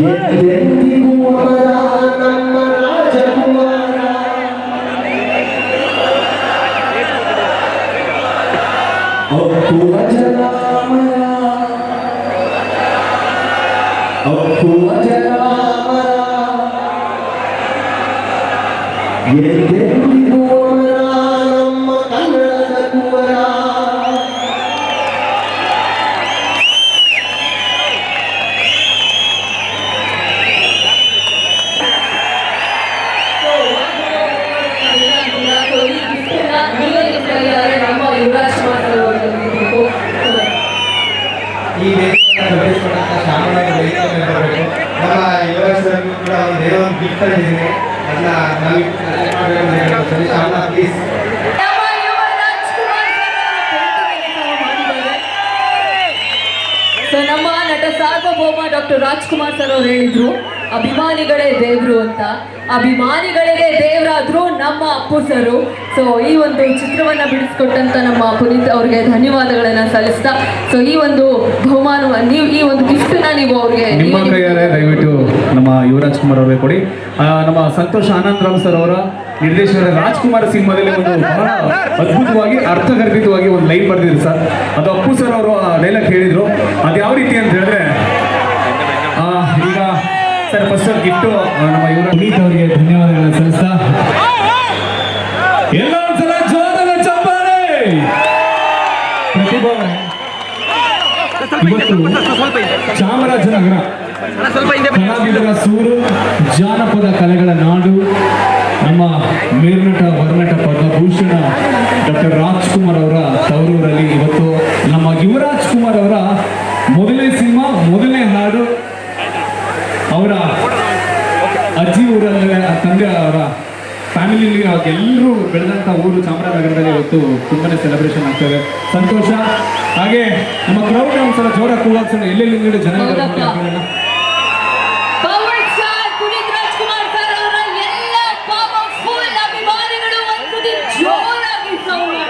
ಎಂದೆಂದಿಗೂ ಅಮರ ನಮ್ಮ ರಾಜಕುಮಾರ ಅಪ್ಪುವ ಜಲಾಮರ ಅಪ್ಪುವ ಜಲಾಮರ ಎಂದೆಂದಿಗೂ ಅಮರ ನಮ್ಮ ಸರ್ಗೂ ಕೂಡ ನಮ್ಮ ನಟ ಸಾರ್ವಭೌಮ ಡಾಕ್ಟರ್ ರಾಜ್ಕುಮಾರ್ ಸರ್ ಅವರು ಹೇಳಿದ್ರು. ಅಭಿಮಾನಿಗಳೇ ದೇವರು ಅಂತ. ಅಭಿಮಾನಿಗಳಿಗೆ ದೇವರಾದ್ರು ನಮ್ಮ ಅಪ್ಪು ಸರು ಸೊ ಈ ಒಂದು ಚಿತ್ರವನ್ನ ಬಿಡಿಸ್ಕೊಟ್ಟಂತ ನಮ್ಮ ಪುನೀತ್ ಅವ್ರಿಗೆ ಧನ್ಯವಾದಗಳನ್ನ ಸಲ್ಲಿಸ್ತಾ. ಸೊ ಈ ಒಂದು ಬಹುಮಾನ ನೀವು ಈ ಒಂದು ಗಿಫ್ಟ್ನ ನೀವು ಅವ್ರಿಗೆ ನಿಮ್ಮ ಕೈಯಾರೆ ದಯವಿಟ್ಟು ನಮ್ಮ ಯುವರಾಜ್ ಕುಮಾರ್ ಅವ್ರಿಗೆ ಕೊಡಿ. ಆ, ನಮ್ಮ ಸಂತೋಷ್ ಆನಂದ್ ರಾಮ್ ಸರ್ ಅವರ ನಿರ್ದೇಶನದ ರಾಜ್ಕುಮಾರ್ ಸಿನಿಮಾದಲ್ಲಿ ಒಂದು ಬಹಳ ಅದ್ಭುತವಾಗಿ ಅರ್ಥಗರ್ಭಿತವಾಗಿ ಒಂದು ಲೈನ್ ಬರೆದಿದ್ರು ಸರ್. ಅದು ಅಪ್ಪು ಸರ್ ಅವರು ಆ ಡೈಲಾಗ್ ಹೇಳಿದ್ರು. ಅದು ಯಾವ ರೀತಿ ಅಂತ ಹೇಳಿದ್ರೆ ಸರ್ ಫಸ್ಟ್ ಗಿಫ್ಟ್ ನಮ್ಮ ಇವರು ಪುನೀತ್ ಅವರಿಗೆ ಧನ್ಯವಾದಗಳನ್ನು ಸಲ್ಲಿಸ್ತಾ. ಎಲ್ಲ ಒಂದ್ಸಲ ಇವತ್ತು ಚಾಮರಾಜನಗರ ಸೂರು, ಜಾನಪದ ಕಲೆಗಳ ನಾಡು, ನಮ್ಮ ಮೇಲ್ನಟ ವರ್ನಟ ಪದ್ಮಭೂಷಣ ಡಾಕ್ಟರ್ ರಾಜ್ಕುಮಾರ್ ಅವರ ತವರೂರಲ್ಲಿ ತಂದೆ ಅವರ ಫ್ಯಾಮಿಲಿಲಿ ಎಲ್ಲರೂ ಬೆಳೆದಂಥ ಊರು ಚಾಮರಾಜನಗರದಲ್ಲಿ ಇವತ್ತು ತುಂಬಾನೇ ಸೆಲೆಬ್ರೇಷನ್ ಆಗ್ತದೆ. ಸಂತೋಷ. ಹಾಗೆ ನಮ್ಮ ಕ್ರೌಡ್ ಒಂದ್ಸಲ ಜೋರಾಗಿ ಕೂಗಾಕ್ಸೋಣ. ಎಲ್ಲೆಲ್ಲಿ ಜನ